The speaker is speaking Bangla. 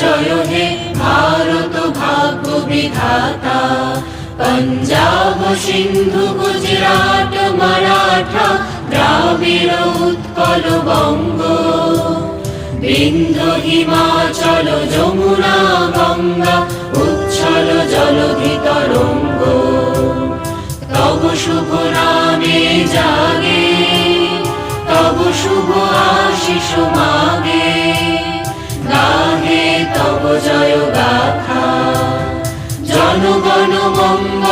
জয় হে ভারত ভাগ্য বিধাতা। পঞ্জাব, সিন্ধু, গুজরাট, মারাঠা, দ্রাবিড়, উৎকল, বঙ্গ। বিন্ধ্য, হিমাচল, যমুনা, গঙ্গা, উচ্ছল জলধি তরঙ্গ তব শুভ নামে জাগে, তব শুভ আশিস মাগে গাহে তব জয় গাথা জনগণ মঙ্গল